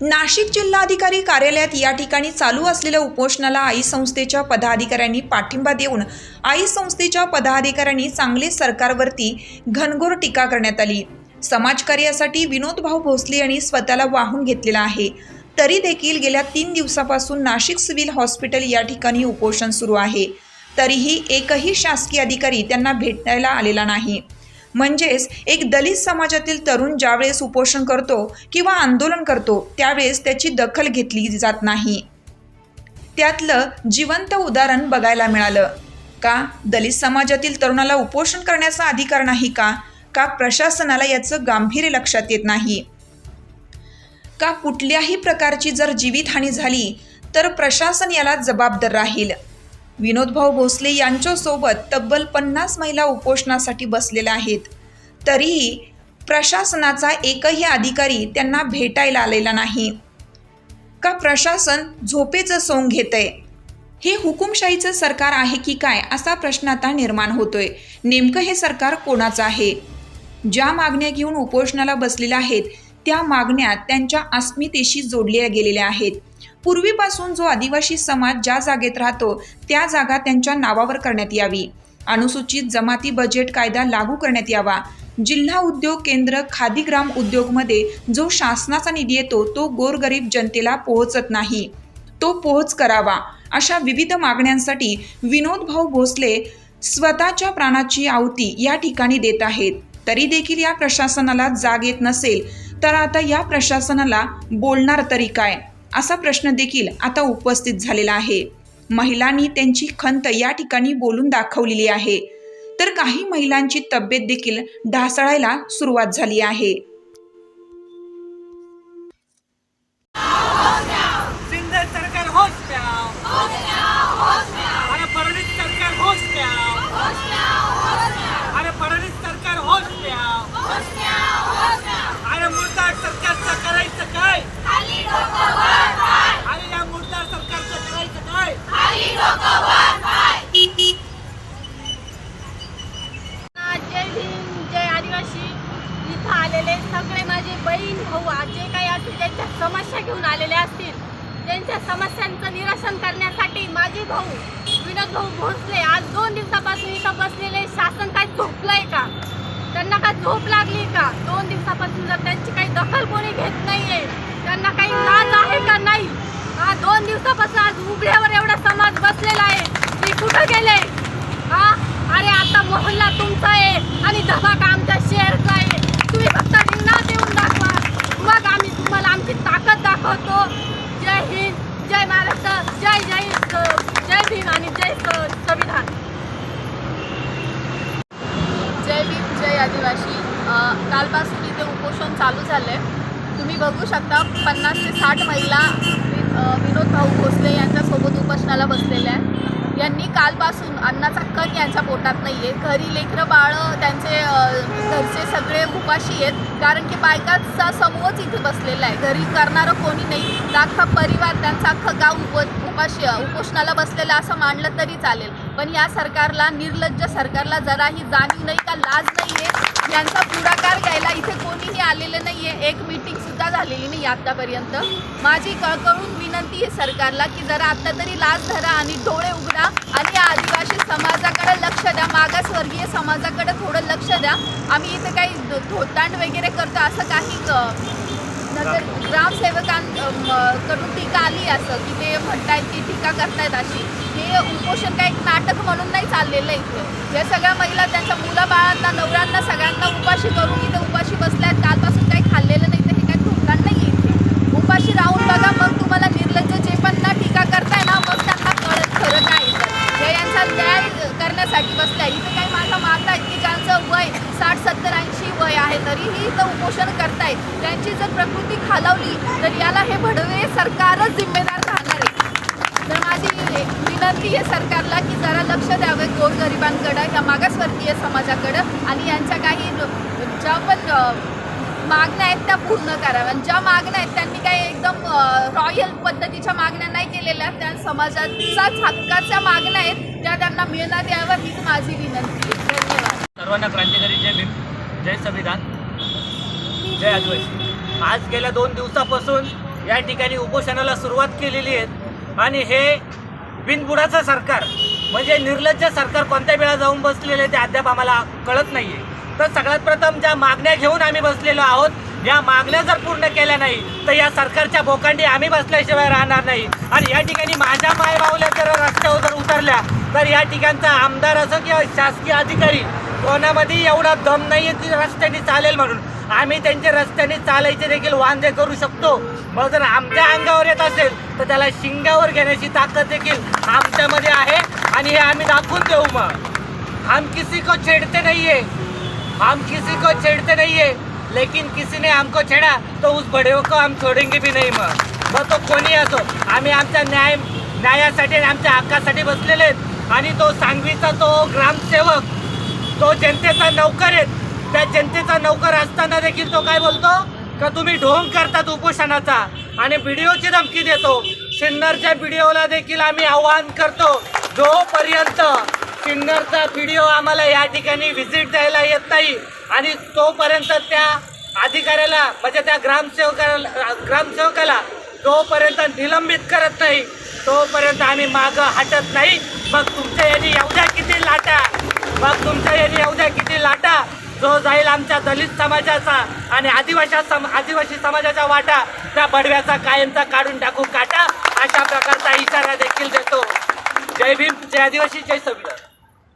नाशिक जिल्हाधिकारी कार्यालयात या ठिकाणी चालू असलेल्या उपोषणाला आई संस्थेच्या पदाधिकाऱ्यांनी पाठिंबा देऊन आई संस्थेच्या पदाधिकाऱ्यांनी चांगले सरकारवरती घनघोर टीका करण्यात आली. समाजकार्यासाठी विनोद भाऊ भोसले यांनी स्वतःला वाहून घेतलेला आहे. तरी देखील गेल्या तीन दिवसापासून नाशिक सिव्हिल हॉस्पिटल या ठिकाणी उपोषण सुरू आहे. तरीही एकही शासकीय अधिकारी त्यांना भेटायला आलेला नाही. म्हणजेच एक दलित समाजातील तरुण ज्यावेळेस उपोषण करतो किंवा आंदोलन करतो त्यावेळेस त्याची दखल घेतली जात नाही. त्यातलं जिवंत उदाहरण बघायला मिळालं. का? दलित समाजातील तरुणाला उपोषण करण्याचा अधिकार नाही का? का प्रशासनाला याचं गांभीर्य लक्षात येत नाही? का कुठल्याही प्रकारची जर जीवितहानी झाली तर प्रशासन याला जबाबदार राहील? विनोदभाऊ भोसले यांच्यासोबत तब्बल पन्नास महिला उपोषणासाठी बसलेल्या आहेत. तरीही प्रशासनाचा एकही अधिकारी त्यांना भेटायला आलेला नाही. का प्रशासन झोपेचं सोंग घेतंय? हे हुकुमशाहीचं सरकार आहे की काय असा प्रश्न आता निर्माण होतोय. नेमकं हे सरकार कोणाचं आहे? ज्या मागण्या घेऊन उपोषणाला बसलेल्या आहेत त्या मागण्या त्यांच्या अस्मितेशी जोडल्या गेलेल्या आहेत. पूर्वीपासून जो आदिवासी समाज ज्या जागेत राहतो त्या जागा त्यांच्या नावावर करण्यात यावी. अनुसूचित जमाती बजेट कायदा लागू करण्यात यावा. जिल्हा उद्योग केंद्र खादी ग्राम उद्योगमध्ये जो शासनाचा निधी येतो तो गोरगरीब जनतेला पोहोचत नाही. तो पोहोच करावा. अशा विविध मागण्यांसाठी विनोद भाऊ भोसले स्वतःच्या प्राणाची आहुती या ठिकाणी देत आहेत. तरी देखील या प्रशासनाला जाग येत नसेल तर आता या प्रशासनाला बोलणार तरी काय? असा प्रश्न देखील आता उपस्थित झालेला आहे. महिलांनी त्यांची खंत या ठिकाणी बोलून दाखवलेली आहे. तर काही महिलांची तब्येत देखील ढासळायला सुरुवात झाली आहे. समस्या घेऊन आलेले असतील. त्यांच्या समस्यांचं निरसन करण्यासाठी माझे भाऊ विनोद भाऊ भोसले आज दोन दिवसापासून इथं बसलेले शासन काय झोपलंय का? त्यांना काय झोप लागली का? दोन दिवसापासून जर त्यांची काही दखल कोणी घेत नाहीये त्यांना काही लाज आहे का नाही? हा दोन दिवसापासून आज उघड्यावर एवढा समाज बसलेला आहे. की कुठं गेले? हा? अरे आता मोहल्ला तुमचा आहे आणि धबाका आमच्या शेअरचा आहे तुम्ही फक्त रिंगणात येऊन दाखवा मग आम्ही तुम्हाला आमची ताकद दाखवतो जय हिंद जय महाराष्ट्र जय जय स- जय भीम आणि जय स- संविधान जय भीम जय आदिवासी अ, कालपासून इथे उपोषण चालू झालं आहे तुम्ही बघू शकता पन्नास ते साठ महिला वि- विनोद भाऊ भोसले यांच्यासोबत उपोषणाला बसलेल्या आहे यांनी कालपासून अन्नाचा कण यांच्या पोटात नाही आहे घरी लेकरं बाळं त्यांचे घरचे सगळे उपाशी आहेत. कारण की बायकाचा समूहच इथे बसलेला आहे. घरी करणारं कोणी नाही. अख्खा परिवार त्यांचा अख्खं गाव उप उपाशी उपोषणाला बसलेलं असं मानलं तरी चालेल. पण या सरकारला निर्लज्ज सरकारला जराही जाणीव नाही का लाज नाही आहे? यांचा पुढाकार घ्यायला इथे कोणीही आलेलं नाही आहे एक मीटिंग सुद्धा झालेली नाही आत्तापर्यंत माझी कळकळून विनंती आहे सरकारला की जरा आत्ता तरी लाज धरा आणि डोळे उघडा आणि या आदिवासी समाजाकडे लक्ष द्या. मागासवर्गीय समाजाकडे थोडं लक्ष द्या. आम्ही इथे काही धो- धोतांड वगैरे करतो असं काही नंतर ग्रामसेवकां कडून टीका आली असं की ते म्हणतायत की टीका करतायत अशी. हे उपोषण काय एक नाटक म्हणून नाही चाललेलं इथे. या सगळ्या महिला त्यांच्या मुलाबाळांना नवऱ्यांना सगळ्यांना उपाशी करून इथे उपाशी बसल्या आहेत कालपासून काही खाल्लेलं नाही तर हे काही धोकाण नाही इथे उपाशी राहून बघा मग तुम्हाला निर्लज्ज जे पण ना टीका करताय ना मग त्यांना कळत खरं काय आहे तर. हे यांचा न्याय करण्यासाठी बसल्या इथे काही माझ्या माता आहेत की ज्यांचं वय साठ सत्तर ऐंशी वय आहे तरीही इथं उपोषण करतायत त्यांची जर प्रकृती खालावली तर याला हे भडवे सरकारच जिम्मेदार राहणार आहे. तर माझी विनंती आहे सरकारला की जरा लक्ष द्यावे गोरगरिबांकडं या मागासवर्गीय समाजाकडं आणि यांच्या काही ज्या पण मागण्या आहेत त्या पूर्ण कराव्या. आणि ज्या मागण्या आहेत त्यांनी काही एकदम रॉयल पद्धतीच्या मागण्या नाही केलेल्या. त्या समाजाचाच हक्काच्या मागण्या आहेत त्या त्यांना मिळण्यात याव्या हीच माझी विनंती आहे. धन्यवाद. सर्वांना क्रांतिकारी जय भीम. जय संविधान. जय आदिवासी. आज गेल्या दोन दिवसापासून या ठिकाणी उपोषणाला सुरुवात केलेली आहे. आणि हे बिनबुडाचं सरकार म्हणजे निर्लज्ज सरकार कोणत्या वेळा जाऊन बसलेले आहे ते अद्याप आम्हाला कळत नाही आहे तर सगळ्यात प्रथम ज्या मागण्या घेऊन आम्ही बसलेलो आहोत या मागण्या जर पूर्ण केल्या नाही तर या सरकारच्या भोकांडी आम्ही बसल्याशिवाय राहणार नाही. आणि या ठिकाणी माझ्या मायबावल्या जर रस्त्यावर जर उतरल्या तर या ठिकाणचा आमदार असो किंवा शासकीय अधिकारी कोणामध्ये एवढा दम नाही आहे की रस्त्याने चालेल म्हणून. आम्ही त्यांच्या रस्त्याने चालायचे देखील वांदे करू शकतो. मग जर आमच्या अंगावर येत असेल तर त्याला शिंगावर घेण्याची ताकद देखील आमच्यामध्ये आहे. आणि हे आम्ही दाखवून देऊ मग. हम किसी को छेड़ते नहीं है हम किसी को छेड़ते नहीं है लेकिन किसी ने हमको छेड़ा तो उस बडेव को हम छोडेंगे भी नाही मग. मग तो कोणी असो आम्ही आमच्या न्याय न्यायासाठी आणि आमच्या हक्कासाठी बसलेले आहेत. आणि तो सांगवीचा तो ग्रामसेवक तो जनतेचा नौकर आहे त्या जनतेचा नौकर असताना देखील तो काय बोलतो? का तुम्ही ढोंग करतात उपोषणाचा आणि व्हिडिओची धमकी देतो. सिन्नरच्या व्हिडिओला देखील आम्ही आवाहन करतो. जोपर्यंत सिन्नरचा व्हिडिओ आम्हाला या ठिकाणी व्हिजिट द्यायला येत नाही आणि तोपर्यंत त्या अधिकाऱ्याला म्हणजे त्या ग्रामसेवकाला ग्रामसेवकाला तोपर्यंत निलंबित करत नाही तोपर्यंत आम्ही मागं हटत नाही. मग तुमच्या यांनी एवढ्या किती लाटा? मग तुमच्या यांनी एवढ्या किती लाटा? जो जाईल आमच्या दलित समाजाचा आणि आदिवासी सम आदिवासी समाजाचा वाटा त्या बडव्याचा कायमचा काढून टाकू काटा अशा प्रकारचा इशारा देखील देतो. जय भीम जय आदिवासी जय संविधान